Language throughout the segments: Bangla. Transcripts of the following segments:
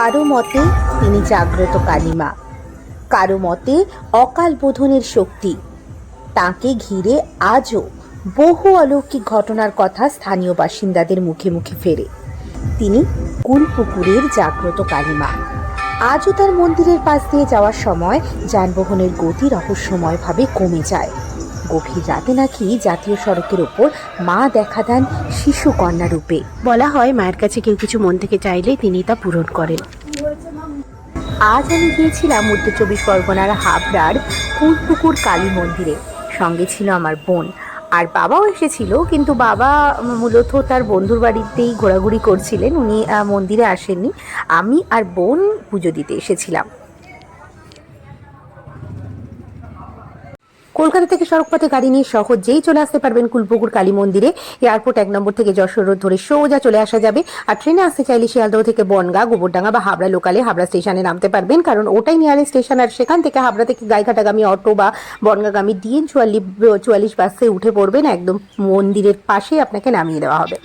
কারও মতে তিনি জাগ্রত কালিমা। কারও মতে অকাল বোধনের শক্তি। তাকে ঘিরে আজও বহু অলৌকিক ঘটনার কথা স্থানীয় বাসিন্দাদের মুখে মুখে ফেরে। তিনি কুলপুকুরের জাগ্রত কালিমা। আজও তার মন্দিরের পাশ দিয়ে যাওয়ার সময় যানবাহনের গতি রহস্যময়ভাবে কমে যায়। গভীর রাতে নাকি জাতীয় সড়কের ওপর মা দেখা দেন শিশু কন্যা রূপে। বলা হয় মায়ের কাছে কেউ কিছু মন থেকে চাইলে তিনি তা পূরণ করেন। আজ আমি গিয়েছিলাম উত্তর চব্বিশ পরগনার হাবড়ার কুলপুকুর কালী মন্দিরে। সঙ্গে ছিল আমার বোন। আর বাবাও এসেছিল কিন্তু বাবা মূলত তার বন্ধুর বাড়িতেই ঘোরাঘুরি করছিলেন। উনি মন্দিরে আসেননি। আমি আর বোন পুজো দিতে এসেছিলাম। কলকাতা থেকে সড়কপথে গাড়ি নিয়ে সহজেই চলে আসতে পারবেন কুলপুকুর কালী মন্দিরে। এয়ারপোর্ট এক নম্বর থেকে যশোর রোড ধরে সোজা চলে আসা যাবে। আর ট্রেনে আসতে চাইলে শিয়ালদহ থেকে বনগা, গোবরডাঙ্গা বা হাবড়া লোকালে হাবড়া স্টেশনে নামতে পারবেন। কারণ ওটাই নিয়ারেস্ট স্টেশন আর সেখান থেকে হাবড়া থেকে গাইঘাটাগামী অটো বা বনগাগামী ডিএন চুয়াল্লিশ চুয়াল্লিশ বাসে উঠে পড়বেন। একদম মন্দিরের পাশেই আপনাকে নামিয়ে দেওয়া হবে।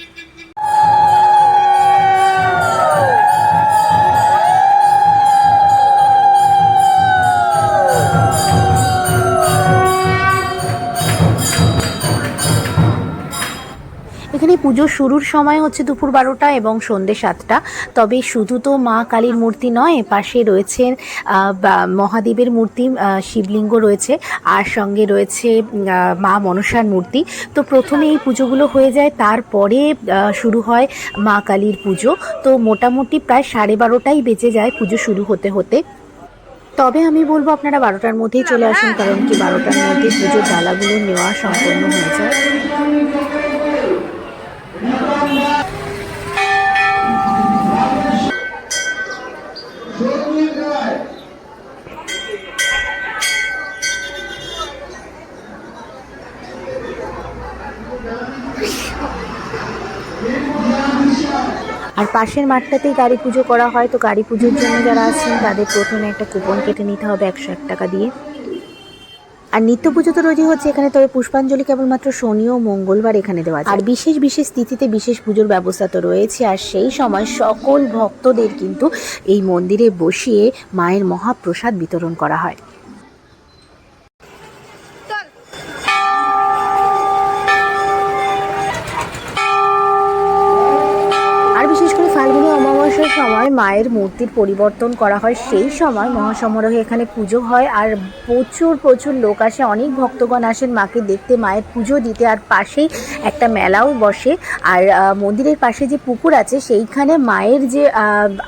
এখানে পুজো শুরুর সময় হচ্ছে দুপুর বারোটা এবং সন্ধ্যে সাতটা। তবে শুধু তো মা কালীর মূর্তি নয়, পাশে বা- মহাদেবের মূর্তি শিবলিঙ্গ রয়েছে, আর সঙ্গে রয়েছে মা মনসার মূর্তি। তো প্রথমে এই পুজোগুলো হয়ে যায়, তারপরে শুরু হয় মা কালীর পুজো। তো মোটামুটি প্রায় সাড়ে বারোটাই বেজে যায় পুজো শুরু হতে হতে। তবে আমি বলব আপনারা বারোটার মধ্যেই চলে আসুন, কারণ কি বারোটার মধ্যে পুজোর ডালাগুলো নেওয়া সম্পন্ন হয়ে যায়। আর পাশের মাঠটাতেই গাড়ি পুজো করা হয়, তো গাড়ি পুজোর জন্য যারা আছেন, তাদের প্রথমে একটা কুপন কেটে নিতে হবে একশো এক টাকা দিয়ে। আর নিত্য পুজো তো রোজই হচ্ছে এখানে, তবে পুষ্পাঞ্জলি কেবলমাত্র শনি ও মঙ্গলবার এখানে দেওয়া আর বিশেষ বিশেষ তিথিতে বিশেষ পুজোর ব্যবস্থা তো রয়েছে, আর সেই সময় সকল ভক্তদের কিন্তু এই মন্দিরে বসিয়ে মায়ের মহাপ্রসাদ বিতরণ করা হয়। মায়ের মূর্তির পরিবর্তন করা হয় সেই সময়। মহাসমারোহে এখানে পুজো হয় আর প্রচুর প্রচুর লোক আসে। অনেক ভক্তগণ আসেন মাকে দেখতে মায়ের পুজো দিতে। আর পাশেই একটা মেলাও বসে। আর মন্দিরের পাশে যে পুকুর আছে সেইখানে মায়ের যে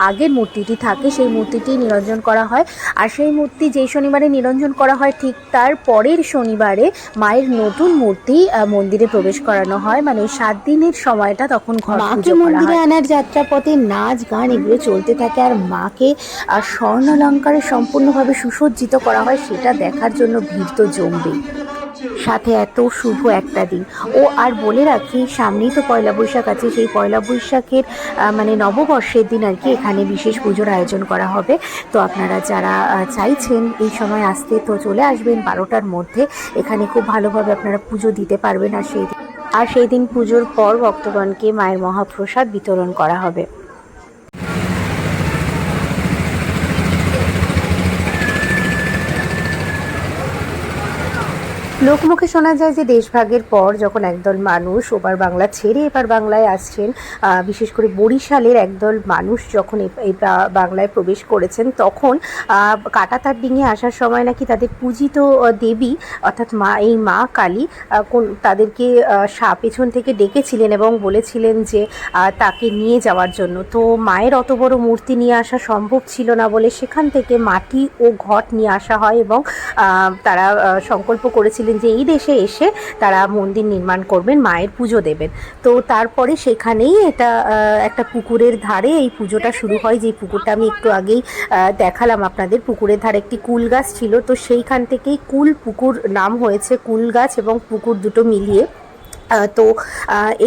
আগের মূর্তিটি থাকে সেই মূর্তিটি নিরঞ্জন করা হয়। আর সেই মূর্তি যেই শনিবারে নিরঞ্জন করা হয় ঠিক তার পরের শনিবারে মায়ের নতুন মূর্তি মন্দিরে প্রবেশ করানো হয়। মানে সাত দিনের সময়টা তখন ঘর মাকে মন্দিরে। আনার যাত্রাপথে নাচ গান এগুলো চলতে থাকে আর মাকে আর স্বর্ণালঙ্কারে সম্পূর্ণভাবে সুসজ্জিত করা হয়, সেটা দেখার জন্য ভিড় তো জমবেই। সাথে এত শুভ একটা দিন। ও আর বলে রাখি, সামনেই তো পয়লা বৈশাখ আছে, সেই পয়লা বৈশাখের মানে নববর্ষের দিন আর কি এখানে বিশেষ পুজোর আয়োজন করা হবে। তো আপনারা যারা চাইছেন এই সময় আসতে, তো চলে আসবেন বারোটার মধ্যে। এখানে খুব ভালোভাবে আপনারা পুজো দিতে পারবেন আর সেই আর সেই দিন পুজোর পর ভক্তগণকে মায়ের মহাপ্রসাদ বিতরণ করা হবে। লোকমুখে শোনা যায় যে দেশভাগের পর যখন একদল মানুষ ওপার বাংলা ছেড়ে এপার বাংলায় আসছেন বিশেষ করে বরিশালের একদল মানুষ যখন এই বাংলায় প্রবেশ করেছেন, তখন কাটাতার ডিঙে আসার সময় নাকি তাদের পূজিত দেবী, অর্থাৎ মা, এই মা কালী কোন, তাদেরকে পেছন থেকে ডেকেছিলেন এবং বলেছিলেন যে তাকে নিয়ে যাওয়ার জন্য। তো মায়ের অত বড় মূর্তি নিয়ে আসা সম্ভব ছিল না বলে সেখান থেকে মাটি ও ঘট নিয়ে আসা হয় এবং তারা সংকল্প সংকল্প করেছিলেন যে এই দেশে এসে তারা মন্দির নির্মাণ করবেন, মায়ের পুজো দেবেন। তো তারপরে সেখানেই এটা একটা পুকুরের ধারে এই পুজোটা শুরু হয়। যে পুকুরটা আমি একটু আগেই দেখালাম আপনাদের। পুকুরের ধারে একটি কুল গাছ ছিল। তো সেইখান থেকেই কুল পুকুর নাম হয়েছে কুল গাছ এবং পুকুর দুটো মিলিয়ে তো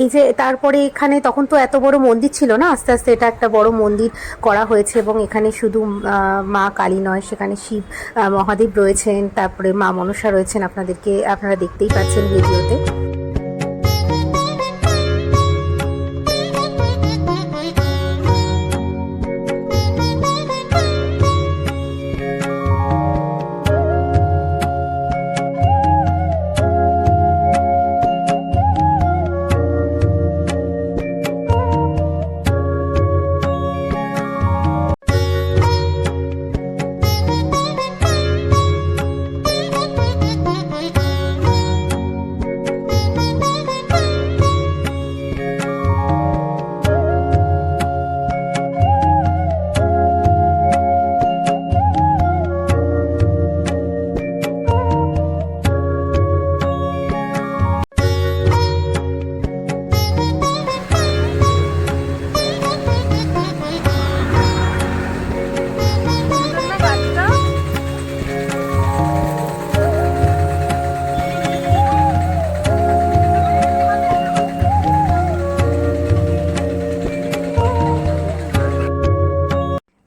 এই যে তারপরে এখানে তখন তো এত বড় মন্দির ছিল না? আস্তে আস্তে এটা একটা বড় মন্দির করা হয়েছে এবং এখানে শুধু মা কালী নয়, সেখানে শিব মহাদেব রয়েছেন, তারপরে মা মনসা রয়েছেন আপনাদেরকে, আপনারা দেখতেই পাচ্ছেন ভিডিওতে।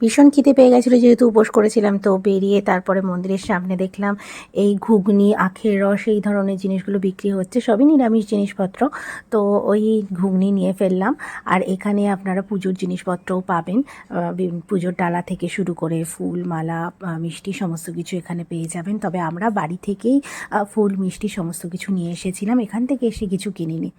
ভীষণ খিদে পেয়ে গেছিল যেহেতু উপোস করেছিলাম, তো বেরিয়ে তারপরে মন্দিরের সামনে দেখলাম এই ঘুগনি, আখের রস, এই ধরনের জিনিসগুলো বিক্রি হচ্ছে, সবই নিরামিষ জিনিসপত্র। তো ওই ঘুগনি নিয়ে ফেললাম, আর এখানে আপনারা পুজোর জিনিসপত্রও পাবেন। পুজোর ডালা থেকে শুরু করে ফুল, মালা মিষ্টি সমস্ত কিছু এখানে পেয়ে যাবেন। তবে আমরা বাড়ি থেকেই ফুল, মিষ্টি সমস্ত কিছু নিয়ে এসেছিলাম, এখান থেকে এসে কিছু কিনিনি।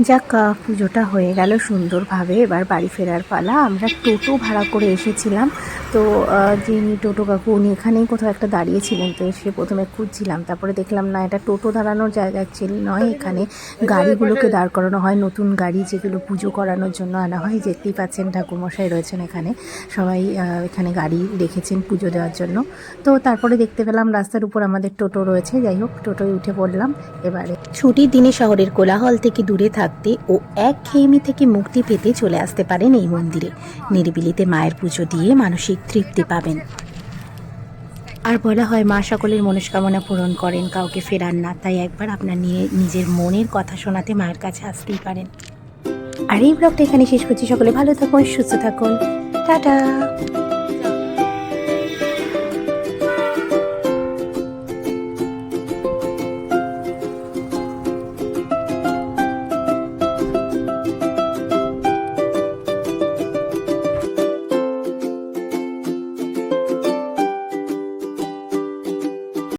যাক পুজোটা হয়ে গেল সুন্দরভাবে। এবার বাড়ি ফেরার পালা। আমরা টোটো ভাড়া করে এসেছিলাম। তো যিনি টোটো কাকু, উনি এখানেই কোথাও একটা দাঁড়িয়েছিলেন তো এসে প্রথমে খুঁজছিলাম। তারপরে দেখলাম, না, এটা টোটো দাঁড়ানোর জায়গা অ্যাকচুয়ালি নয়। এখানে গাড়িগুলোকে দাঁড় করানো হয়, নতুন গাড়ি যেগুলো পুজো করানোর জন্য আনা হয়। দেখতেই পাচ্ছেন ঠাকুরমশাই রয়েছেন এখানে। সবাই এখানে গাড়ি রেখেছেন পুজো দেওয়ার জন্য। তো, তারপরে দেখতে পেলাম, রাস্তার উপর আমাদের টোটো রয়েছে। যাই হোক, টোটোয় উঠে পড়লাম। এবারে ছুটির দিনে শহরের কোলাহল থেকে দূরে থাকতে ও এক খেয়েমি থেকে মুক্তি পেতে চলে আসতে পারেন এই মন্দিরে। নিরিবিলিতে মায়ের পুজো দিয়ে মানসিক তৃপ্তি পাবেন। আর বলা হয়, মা সকলের মনস্কামনা পূরণ করেন, কাউকে ফেরান না। তাই একবার আপনার নিয়ে নিজের মনের কথা শোনাতে মায়ের কাছে আসতেই পারেন। আর এই ব্লগটা এখানে শেষ করছি। সকলে ভালো থাকুন, সুস্থ থাকুন। টাটা!